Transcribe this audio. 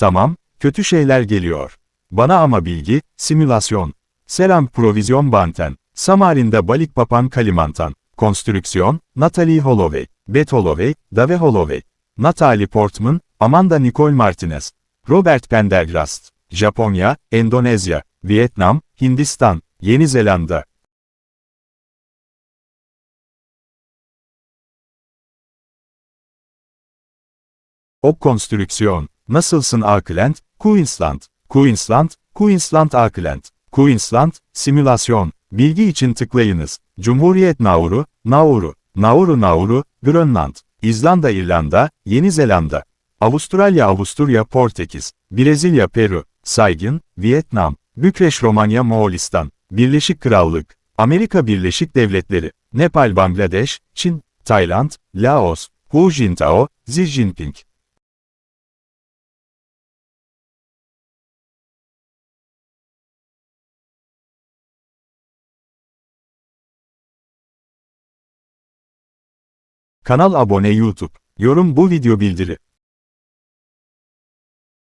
Tamam, kötü şeyler geliyor. Bana ama bilgi, simülasyon. Selam Provizyon Banten. Samarin'de Balikpapan Kalimantan. Konstrüksiyon, Natalie Holloway, Beth Holloway, Dave Holloway. Natalie Portman, Amanda Nicole Martinez. Robert Pendergrast. Japonya, Endonezya, Vietnam, Hindistan, Yeni Zelanda. Ok konstrüksiyon. Nasılsın Auckland, Queensland, Queensland, Queensland Auckland, Queensland, simülasyon. Bilgi için tıklayınız. Cumhuriyet Nauru, Nauru, Nauru Nauru, Grönland, İzlanda İrlanda, Yeni Zelanda, Avustralya Avusturya Portekiz, Brezilya Peru, Saygın, Vietnam, Bükreş Romanya Moğolistan, Birleşik Krallık, Amerika Birleşik Devletleri, Nepal Bangladeş, Çin, Tayland, Laos, Hu Jintao, Xi Jinping. Kanal abone YouTube. Yorum bu video bildiri.